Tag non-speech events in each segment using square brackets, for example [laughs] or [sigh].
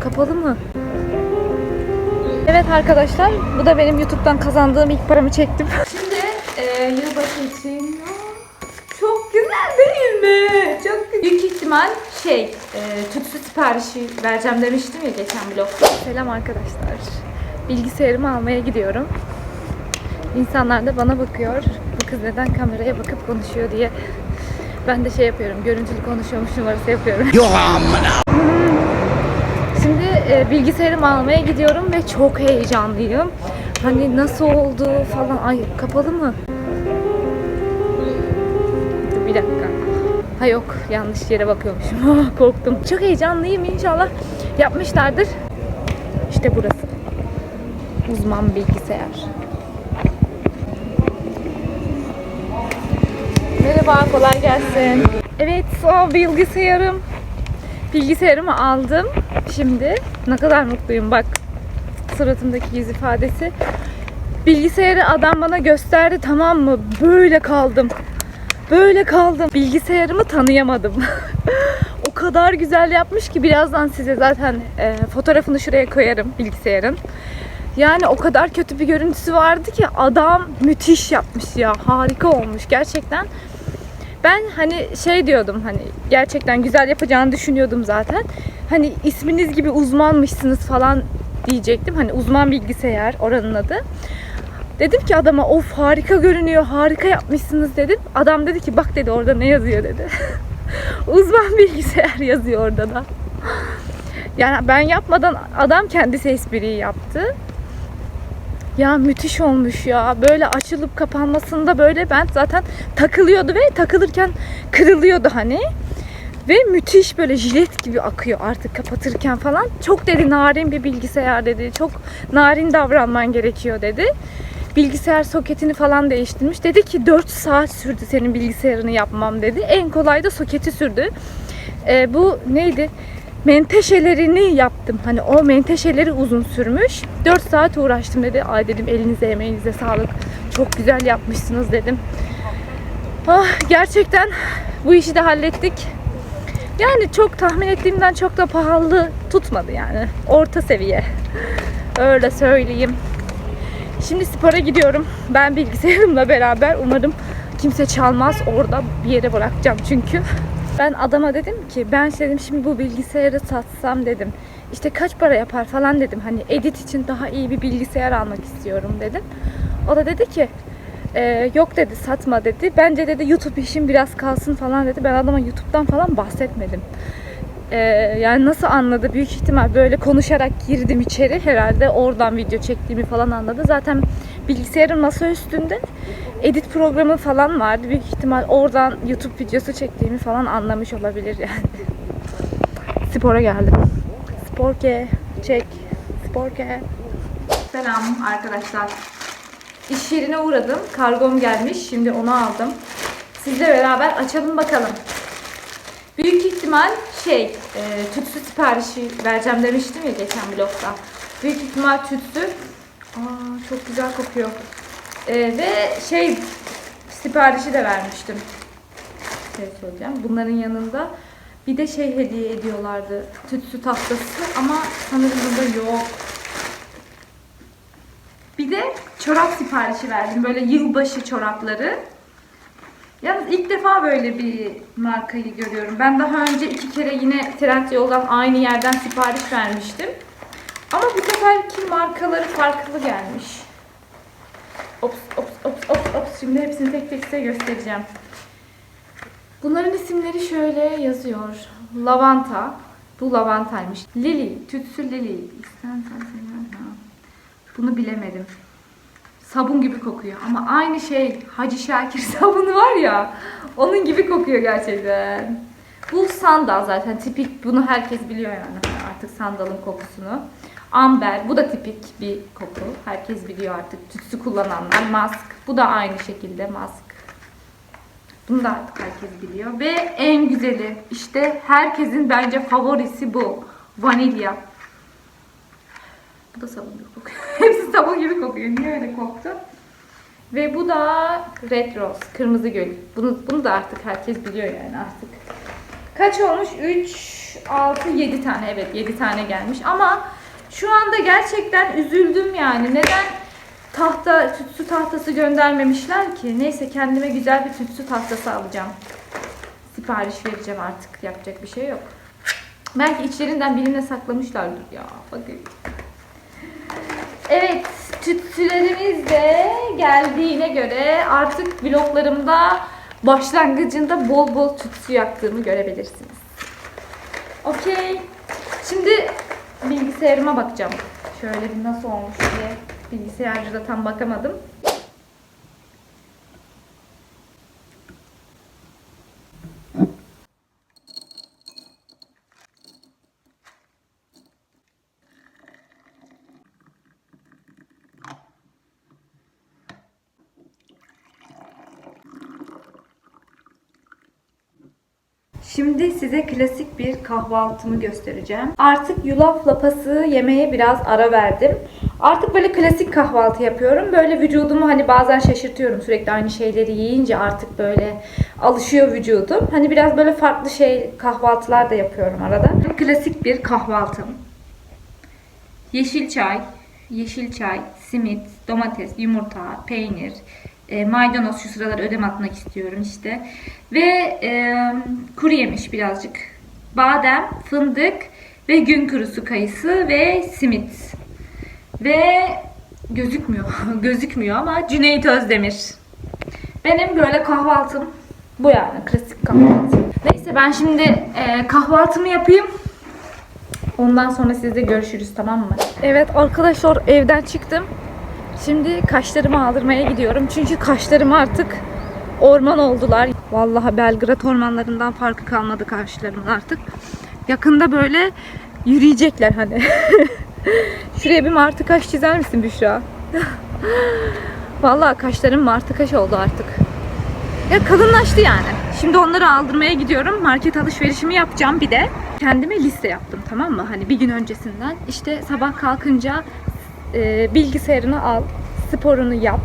kapalı mı? Evet arkadaşlar bu da benim YouTube'dan kazandığım ilk paramı çektim. [laughs] Şimdi e, yılbaşı için çok güzel değil mi? Çok güzel. Büyük ihtimal şey e, tütsü siparişi vereceğim demiştim ya geçen vlogda. Selam arkadaşlar. Bilgisayarımı almaya gidiyorum. İnsanlar da bana bakıyor. Bu kız neden kameraya bakıp konuşuyor diye. Ben de şey yapıyorum. Görüntülü konuşuyormuş numarası yapıyorum. Yok amına. [laughs] E, bilgisayarımı almaya gidiyorum ve çok heyecanlıyım. Hani nasıl oldu falan. Ay kapalı mı? Bir dakika. Ha yok yanlış yere bakıyormuşum. [laughs] Korktum. Çok heyecanlıyım inşallah. Yapmışlardır. İşte burası. Uzman bilgisayar. Merhaba, kolay gelsin. Evet, o bilgisayarım. Bilgisayarımı aldım şimdi. Ne kadar mutluyum bak. Suratımdaki yüz ifadesi. Bilgisayarı adam bana gösterdi tamam mı? Böyle kaldım. Böyle kaldım. Bilgisayarımı tanıyamadım. [laughs] o kadar güzel yapmış ki birazdan size zaten e, fotoğrafını şuraya koyarım bilgisayarın. Yani o kadar kötü bir görüntüsü vardı ki adam müthiş yapmış ya. Harika olmuş gerçekten. Ben hani şey diyordum hani gerçekten güzel yapacağını düşünüyordum zaten. Hani isminiz gibi uzmanmışsınız falan diyecektim. Hani uzman bilgisayar oranın adı. Dedim ki adama of harika görünüyor, harika yapmışsınız dedim. Adam dedi ki bak dedi orada ne yazıyor dedi. [laughs] uzman bilgisayar yazıyor orada da. Yani ben yapmadan adam kendisi espriyi yaptı. Ya müthiş olmuş ya. Böyle açılıp kapanmasında böyle ben zaten takılıyordu ve takılırken kırılıyordu hani. Ve müthiş böyle jilet gibi akıyor artık kapatırken falan. Çok dedi narin bir bilgisayar dedi. Çok narin davranman gerekiyor dedi. Bilgisayar soketini falan değiştirmiş. Dedi ki 4 saat sürdü senin bilgisayarını yapmam dedi. En kolay da soketi sürdü. Ee, bu neydi? Menteşelerini yaptım. Hani o menteşeleri uzun sürmüş. 4 saat uğraştım dedi. Ay dedim elinize emeğinize sağlık. Çok güzel yapmışsınız dedim. Ah gerçekten bu işi de hallettik. Yani çok tahmin ettiğimden çok da pahalı tutmadı yani. Orta seviye. Öyle söyleyeyim. Şimdi spora gidiyorum. Ben bilgisayarımla beraber umarım kimse çalmaz. Orada bir yere bırakacağım çünkü. Ben adama dedim ki ben dedim şimdi bu bilgisayarı satsam dedim. İşte kaç para yapar falan dedim. Hani edit için daha iyi bir bilgisayar almak istiyorum dedim. O da dedi ki "E, yok dedi satma dedi. Bence dedi YouTube işin biraz kalsın falan dedi. Ben adama YouTube'dan falan bahsetmedim. E, yani nasıl anladı? Büyük ihtimal böyle konuşarak girdim içeri. Herhalde oradan video çektiğimi falan anladı. Zaten bilgisayarın masa üstünde edit programı falan vardı. Büyük ihtimal oradan YouTube videosu çektiğimi falan anlamış olabilir yani. [laughs] Spora geldim. Sporke, çek, sporke. Selam arkadaşlar. İş yerine uğradım. Kargom gelmiş. Şimdi onu aldım. Sizle beraber açalım bakalım. Büyük ihtimal şey, e, tütsü siparişi vereceğim demiştim ya geçen vlogda. Büyük ihtimal tütsü. Aa, çok güzel kokuyor. E, ve şey, siparişi de vermiştim. Şey söyleyeceğim. Bunların yanında bir de şey hediye ediyorlardı. Tütsü tahtası ama sanırım burada yok. Bir de çorap siparişi verdim. Böyle yılbaşı çorapları. Yalnız ilk defa böyle bir markayı görüyorum. Ben daha önce iki kere yine Trendyol'dan aynı yerden sipariş vermiştim. Ama bu seferki markaları farklı gelmiş. Ops ops ops ops ops. Şimdi hepsini tek tek size göstereceğim. Bunların isimleri şöyle yazıyor. Lavanta. Bu lavantaymış. Lily. Tütsü ha. Bunu bilemedim. Sabun gibi kokuyor. Ama aynı şey Hacı Şakir [laughs] sabunu var ya. Onun gibi kokuyor gerçekten. Bu sandal zaten tipik. Bunu herkes biliyor yani artık sandalın kokusunu. Amber. Bu da tipik bir koku. Herkes biliyor artık. Tütsü kullananlar. Mask. Bu da aynı şekilde mask. Bunu da artık herkes biliyor. Ve en güzeli işte herkesin bence favorisi bu. Vanilya. Bu da sabun gibi kokuyor. [laughs] Hepsi sabun gibi kokuyor. Niye öyle koktu? Ve bu da Red Rose. Kırmızı gül. Bunu, bunu da artık herkes biliyor yani artık. Kaç olmuş? 3 6, 7 tane evet 7 tane gelmiş ama şu anda gerçekten üzüldüm yani. Neden tahta, tütsü tahtası göndermemişler ki? Neyse kendime güzel bir tütsü tahtası alacağım. Sipariş vereceğim artık. Yapacak bir şey yok. Belki içlerinden birine saklamışlardır ya. Bakın. Evet, tütsülerimiz de geldiğine göre artık vloglarımda başlangıcında bol bol tütsü yaktığımı görebilirsiniz. Okey. Şimdi bilgisayarıma bakacağım. Şöyle bir nasıl olmuş diye. Bilgisayarcıda tam bakamadım. Şimdi size klasik bir kahvaltımı göstereceğim. Artık yulaf lapası yemeye biraz ara verdim. Artık böyle klasik kahvaltı yapıyorum. Böyle vücudumu hani bazen şaşırtıyorum. Sürekli aynı şeyleri yiyince artık böyle alışıyor vücudum. Hani biraz böyle farklı şey kahvaltılar da yapıyorum arada. Klasik bir kahvaltım. Yeşil çay, yeşil çay, simit, domates, yumurta, peynir, e, maydanoz şu sıralar ödem atmak istiyorum işte. Ve e, kuru yemiş birazcık. Badem, fındık ve gün kurusu kayısı ve simit. Ve gözükmüyor. [laughs] gözükmüyor ama Cüneyt Özdemir. Benim böyle kahvaltım bu yani klasik kahvaltı. Neyse ben şimdi e, kahvaltımı yapayım. Ondan sonra sizle görüşürüz tamam mı? Evet arkadaşlar evden çıktım. Şimdi kaşlarımı aldırmaya gidiyorum. Çünkü kaşlarım artık orman oldular. Vallahi Belgrad ormanlarından farkı kalmadı kaşlarımın artık. Yakında böyle yürüyecekler hani. [laughs] Şuraya bir martı kaş çizer misin Büşra? [laughs] Vallahi kaşlarım martı kaş oldu artık. Ya kalınlaştı yani. Şimdi onları aldırmaya gidiyorum. Market alışverişimi yapacağım bir de. Kendime liste yaptım tamam mı? Hani bir gün öncesinden. İşte sabah kalkınca e, bilgisayarını al, sporunu yap.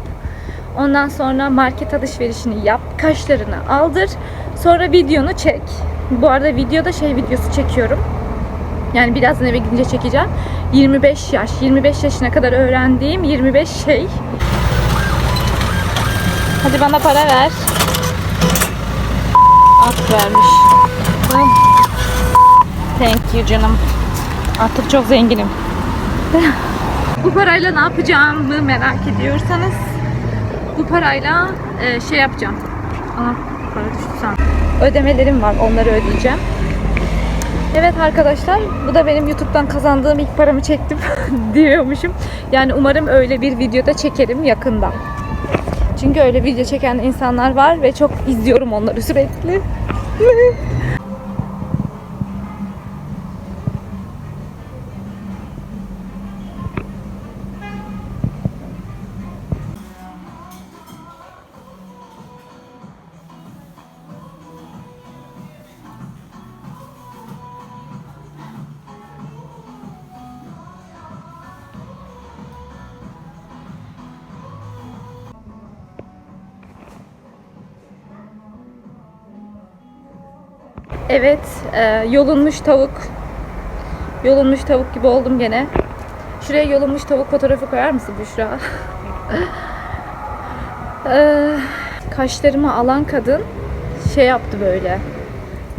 Ondan sonra market alışverişini yap, kaşlarını aldır. Sonra videonu çek. Bu arada videoda şey videosu çekiyorum. Yani birazdan eve gidince çekeceğim. 25 yaş, 25 yaşına kadar öğrendiğim 25 şey. Hadi bana para ver. At vermiş. Thank you canım. Artık çok zenginim. [laughs] Bu parayla ne yapacağımı merak ediyorsanız bu parayla e, şey yapacağım. Aa, para düştü sandım. Ödemelerim var. Onları ödeyeceğim. Evet arkadaşlar bu da benim YouTube'dan kazandığım ilk paramı çektim [laughs] diyormuşum. Yani umarım öyle bir videoda çekerim yakında. Çünkü öyle video çeken insanlar var ve çok izliyorum onları sürekli. [laughs] Evet, e, yolunmuş tavuk. Yolunmuş tavuk gibi oldum gene. Şuraya yolunmuş tavuk fotoğrafı koyar mısın Büşra? [laughs] e, kaşlarımı alan kadın şey yaptı böyle.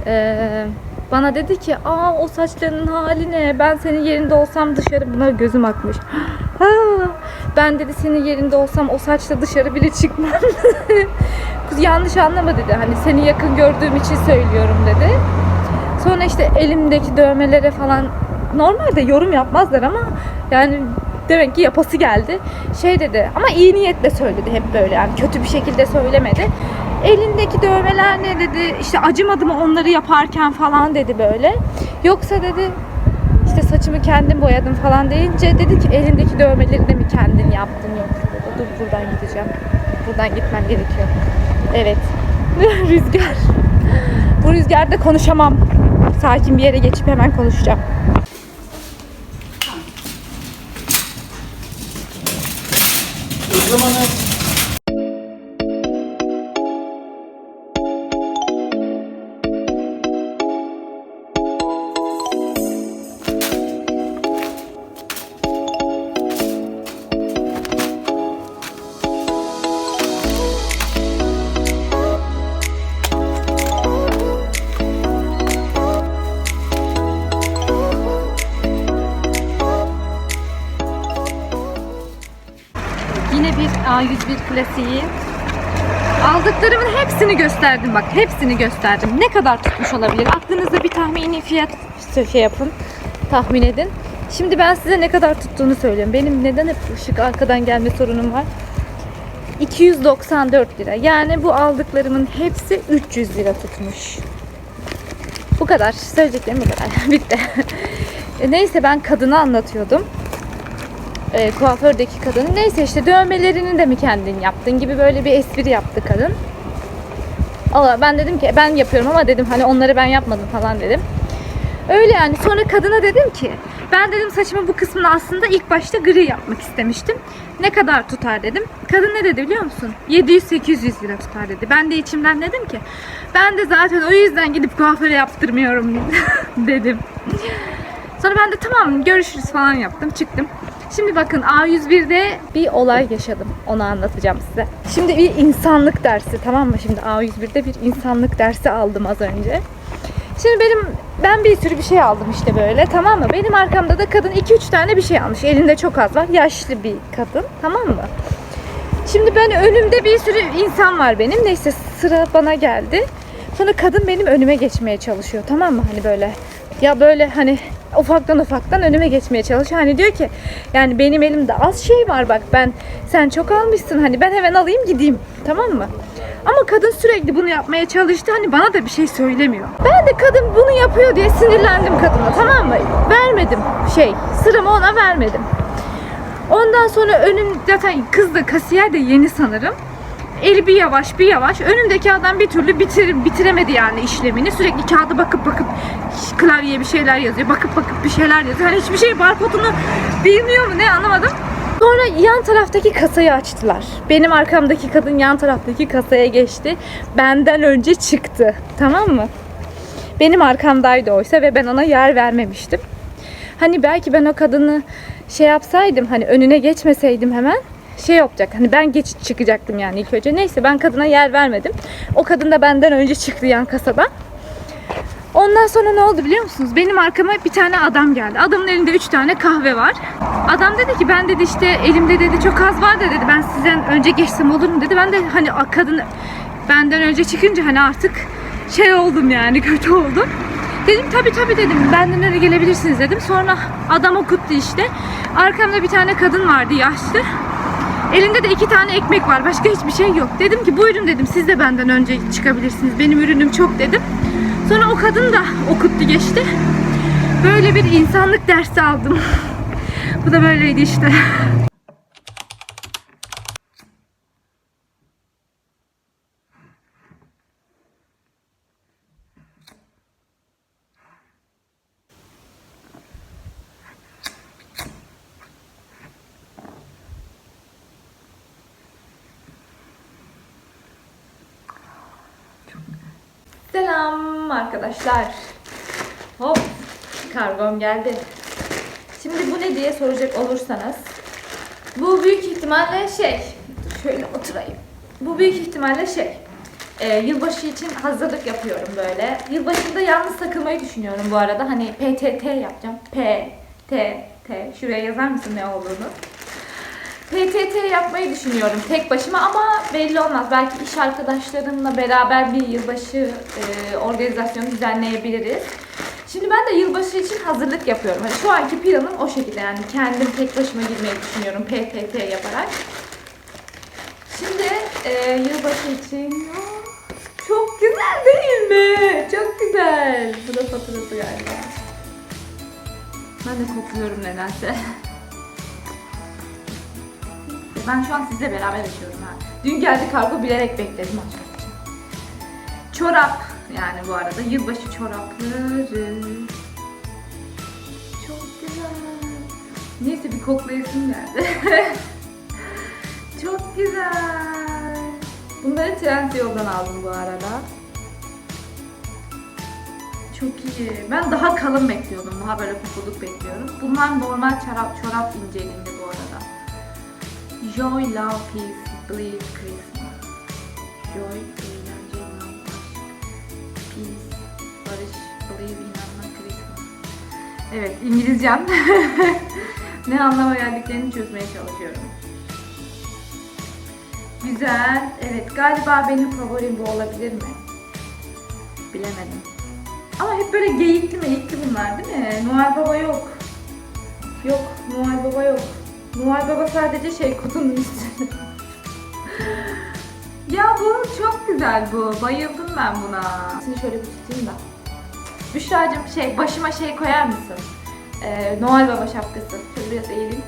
E, bana dedi ki, aa o saçlarının hali ne? Ben senin yerinde olsam dışarı buna gözüm akmış. [gasps] Ben dedi senin yerinde olsam o saçla dışarı bile çıkmam. [laughs] Kız yanlış anlama dedi. Hani seni yakın gördüğüm için söylüyorum dedi. Sonra işte elimdeki dövmelere falan normalde yorum yapmazlar ama yani demek ki yapası geldi. Şey dedi ama iyi niyetle söyledi hep böyle yani kötü bir şekilde söylemedi. Elindeki dövmeler ne dedi işte acımadı mı onları yaparken falan dedi böyle. Yoksa dedi saçımı kendim boyadım falan deyince dedi ki elindeki dövmeleri de mi kendin yaptın yoksa dedi. Dur buradan gideceğim. Buradan gitmem gerekiyor. Evet. [laughs] Rüzgar. Bu rüzgarda konuşamam. Sakin bir yere geçip hemen konuşacağım. A101 klasiği. Aldıklarımın hepsini gösterdim bak. Hepsini gösterdim. Ne kadar tutmuş olabilir? Aklınızda bir tahmini fiyat şey yapın. Tahmin edin. Şimdi ben size ne kadar tuttuğunu söylüyorum. Benim neden hep ışık arkadan gelme sorunum var? 294 lira. Yani bu aldıklarımın hepsi 300 lira tutmuş. Bu kadar. Söyleyeceklerim bu kadar. [laughs] Bitti. E, Neyse ben kadını anlatıyordum. E, kuafördeki kadını. Neyse işte dövmelerini de mi kendin yaptın gibi böyle bir espri yaptı kadın. Allah ben dedim ki ben yapıyorum ama dedim hani onları ben yapmadım falan dedim. Öyle yani. Sonra kadına dedim ki ben dedim saçımın bu kısmını aslında ilk başta gri yapmak istemiştim. Ne kadar tutar dedim. Kadın ne dedi biliyor musun? 700-800 lira tutar dedi. Ben de içimden dedim ki ben de zaten o yüzden gidip kuaföre yaptırmıyorum [laughs] dedim. Sonra ben de tamam görüşürüz falan yaptım çıktım. Şimdi bakın A101'de bir olay yaşadım. Onu anlatacağım size. Şimdi bir insanlık dersi tamam mı? Şimdi A101'de bir insanlık dersi aldım az önce. Şimdi benim ben bir sürü bir şey aldım işte böyle tamam mı? Benim arkamda da kadın 2-3 tane bir şey almış. Elinde çok az var. Yaşlı bir kadın tamam mı? Şimdi ben önümde bir sürü insan var benim. Neyse sıra bana geldi. Sonra kadın benim önüme geçmeye çalışıyor tamam mı? Hani böyle ya böyle hani ufaktan ufaktan önüme geçmeye çalışıyor. Hani diyor ki yani benim elimde az şey var bak ben sen çok almışsın hani ben hemen alayım gideyim tamam mı? Ama kadın sürekli bunu yapmaya çalıştı. Hani bana da bir şey söylemiyor. Ben de kadın bunu yapıyor diye sinirlendim kadına tamam mı? Vermedim şey sıramı ona vermedim. Ondan sonra önüm zaten kız da kasiyer de yeni sanırım. Eli bir yavaş bir yavaş. Önümdeki adam bir türlü bitir, bitiremedi yani işlemini. Sürekli kağıda bakıp bakıp klavyeye bir şeyler yazıyor. Bakıp bakıp bir şeyler yazıyor. Hani hiçbir şey barkodunu bilmiyor mu ne anlamadım. Sonra yan taraftaki kasayı açtılar. Benim arkamdaki kadın yan taraftaki kasaya geçti. Benden önce çıktı. Tamam mı? Benim arkamdaydı oysa ve ben ona yer vermemiştim. Hani belki ben o kadını şey yapsaydım hani önüne geçmeseydim hemen şey yapacak. Hani ben geç çıkacaktım yani ilk önce. Neyse ben kadına yer vermedim. O kadın da benden önce çıktı yan kasadan. Ondan sonra ne oldu biliyor musunuz? Benim arkama bir tane adam geldi. Adamın elinde üç tane kahve var. Adam dedi ki ben dedi işte elimde dedi çok az var da dedi ben sizden önce geçsem olur mu dedi. Ben de hani kadın benden önce çıkınca hani artık şey oldum yani [laughs] kötü oldum. Dedim tabii tabii dedim benden önce gelebilirsiniz dedim. Sonra adam okuttu işte. Arkamda bir tane kadın vardı yaşlı. Elinde de iki tane ekmek var. Başka hiçbir şey yok. Dedim ki buyurun dedim siz de benden önce çıkabilirsiniz. Benim ürünüm çok dedim. Sonra o kadın da okuttu geçti. Böyle bir insanlık dersi aldım. [laughs] Bu da böyleydi işte. Selam arkadaşlar. Hop kargom geldi. Şimdi bu ne diye soracak olursanız bu büyük ihtimalle şey şöyle oturayım. Bu büyük ihtimalle şey e, yılbaşı için hazırlık yapıyorum böyle. Yılbaşında yalnız takılmayı düşünüyorum bu arada. Hani PTT yapacağım. P T T şuraya yazar mısın ne olduğunu? PTT yapmayı düşünüyorum tek başıma ama belli olmaz. Belki iş arkadaşlarımla beraber bir yılbaşı e, organizasyonu düzenleyebiliriz. Şimdi ben de yılbaşı için hazırlık yapıyorum. Hani şu anki planım o şekilde yani kendim tek başıma girmeyi düşünüyorum PTT yaparak. Şimdi e, yılbaşı için çok güzel değil mi? Çok güzel. Bu da faturası galiba. Ben de kokluyorum nedense. Ben şu an sizle beraber yaşıyorum ha. Dün geldi kargo bilerek bekledim açmak için. Çorap yani bu arada yılbaşı çorapları. Çok güzel. Neyse bir koklayasım geldi. [laughs] Çok güzel. Bunları Trendyol'dan aldım bu arada. Çok iyi. Ben daha kalın bekliyordum. Daha böyle pufuduk bekliyorum. Bunlar normal çorap, çorap inceliğinde bu arada. Joy, love, peace, believe, Christmas. Joy, eğlence, inanmak. Peace, barış, believe, inanmak, Christmas. Evet, İngilizcem. [laughs] ne anlama geldiklerini çözmeye çalışıyorum. Güzel. Evet galiba benim favorim bu olabilir mi? Bilemedim. Ama hep böyle geyikli meyikli bunlar değil mi? Noel Baba yok. Yok Noel Baba yok. Noel Baba sadece şey kutunun üstünde. ya bu çok güzel bu. Bayıldım ben buna. Şimdi şöyle bir tutayım da. Büşra'cığım şey başıma şey koyar mısın? Ee, Noel Baba şapkası. Şöyle biraz eğileyim.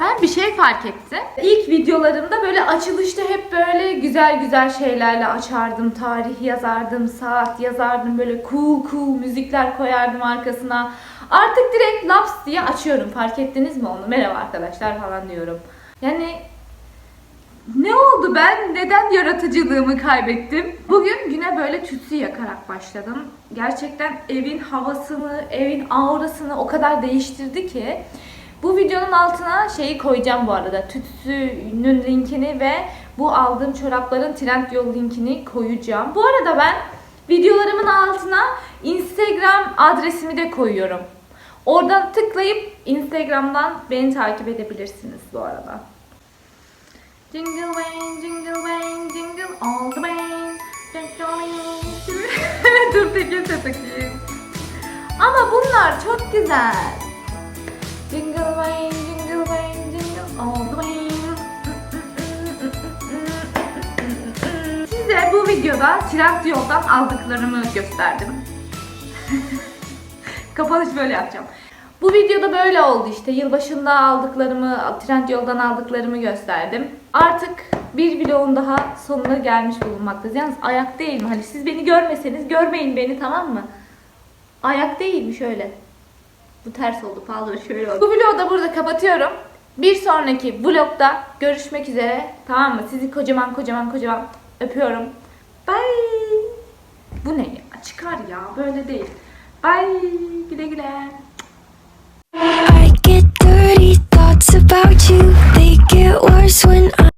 Ben bir şey fark ettim. İlk videolarımda böyle açılışta hep böyle güzel güzel şeylerle açardım. Tarih yazardım, saat yazardım. Böyle cool cool müzikler koyardım arkasına. Artık direkt laps diye açıyorum. Fark ettiniz mi onu? Merhaba arkadaşlar falan diyorum. Yani ne oldu ben? Neden yaratıcılığımı kaybettim? Bugün güne böyle tütsü yakarak başladım. Gerçekten evin havasını, evin aurasını o kadar değiştirdi ki. Bu videonun altına şeyi koyacağım bu arada. Tütsünün linkini ve bu aldığım çorapların Trendyol linkini koyacağım. Bu arada ben videolarımın altına Instagram adresimi de koyuyorum. Oradan tıklayıp Instagram'dan beni takip edebilirsiniz bu arada. Jingle bang, jingle bang, jingle all the way. [laughs] Dur peki takayım. Ama bunlar çok güzel. Jingle bang, jingle bang, jingle all the way. Size bu videoda Trendyol'dan aldıklarımı gösterdim. [laughs] Kapanış böyle yapacağım. Bu videoda böyle oldu işte. Yılbaşında aldıklarımı, Trendyol'dan aldıklarımı gösterdim. Artık bir vlogun daha sonuna gelmiş bulunmaktayız. Yalnız ayak değil mi? Hani siz beni görmeseniz görmeyin beni tamam mı? Ayak değil mi şöyle? Bu ters oldu pardon şöyle oldu. Bu vlogu da burada kapatıyorum. Bir sonraki vlogda görüşmek üzere. Tamam mı? Sizi kocaman kocaman kocaman öpüyorum. Bye. Bu ne ya? Çıkar ya. Böyle değil. Bye. Güle güle. I get dirty thoughts about you. They get worse when